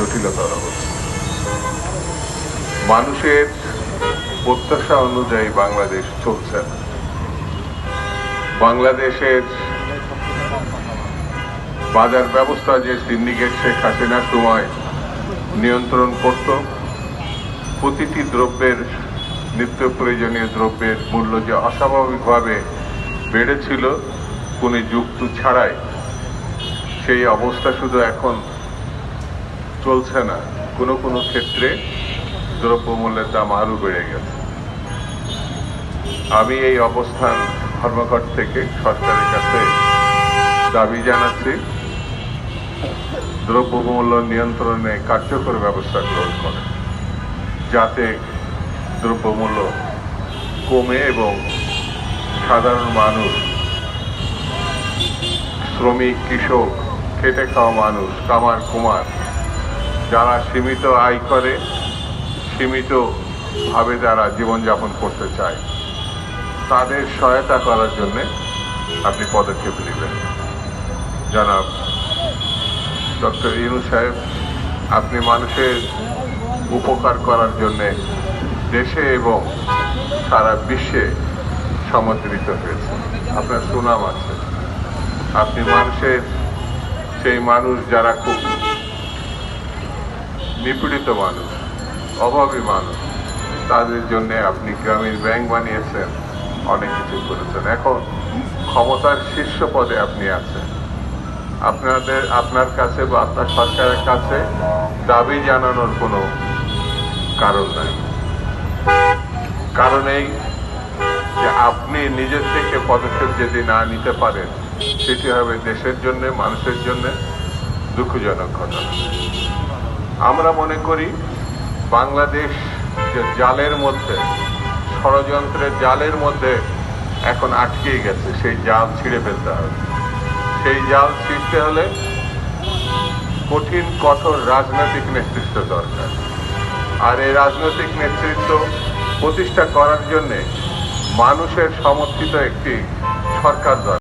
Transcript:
জটিলতর হচ্ছে মানুষের প্রত্যাশা অনুযায়ী বাংলাদেশ চলছে না। বাংলাদেশের বাজার ব্যবস্থা যে সিন্ডিকেট শেখ হাসিনার সময় নিয়ন্ত্রণ করত, প্রতিটি দ্রব্যের, নিত্য প্রয়োজনীয় দ্রব্যের মূল্য যে অস্বাভাবিকভাবে বেড়েছিল, কোনো যুক্ত ছাড়াই সেই অবস্থা শুধু এখন চলছে না। কোনো কোনো ক্ষেত্রে দ্রব্যমূল্যের দাম আরও বেড়ে গেছে। আমি এই অবস্থান ধর্মঘট থেকে সরকারের কাছে দাবি জানাচ্ছি। দ্রব্যমূল্য নিয়ন্ত্রণে কার্যকর ব্যবস্থা গ্রহণ করে, যাতে দ্রব্যমূল্য কমে এবং সাধারণ মানুষ, শ্রমিক, কৃষক, খেটে খাওয়া মানুষ, কামার কুমার যারা সীমিত আয় করে সীমিতভাবে যারা জীবনযাপন করতে চায়, তাদের সহায়তা করার জন্য আপনি পদক্ষেপ নেবেন। জনাব ডক্টর ইনু সাহেব, আপনি মানুষের উপকার করার জন্যে দেশে এবং সারা বিশ্বে সমর্থিত হয়েছে। আপনার সুনাম আছে। আপনি মানুষের, সেই মানুষ যারা খুব নিপীড়িত মানুষ, অভাবী মানুষ। তাদের জন্য আপনি গ্রামীণ ব্যাংক বানিয়েছেন, অনেক কিছু করেছেন। এখন ক্ষমতার শীর্ষ পদে আপনি আছেন। আপনাদের, আপনার কাছে বা আপনার সরকারের কাছে দাবি জানানোর কোনো কারণ নাই। কারণ এই যে আপনি নিজের থেকে পদক্ষেপ যদি না নিতে পারেন, সেটি হবে দেশের জন্য, মানুষের জন্য দুঃখজনক ঘটনা। আমরা মনে করি বাংলাদেশ যে জালের মধ্যে, ষড়যন্ত্রের জালের মধ্যে এখন আটকেই গেছে, সেই জাল ছিঁড়ে ফেলতে হবে। সেই জাল ছিঁড়তে হলে কঠিন, কঠোর রাজনৈতিক নেতৃত্ব দরকার। আর এই রাজনৈতিক নেতৃত্ব প্রতিষ্ঠা করার জন্যে মানুষের সমর্থিত একটি সরকার দরকার।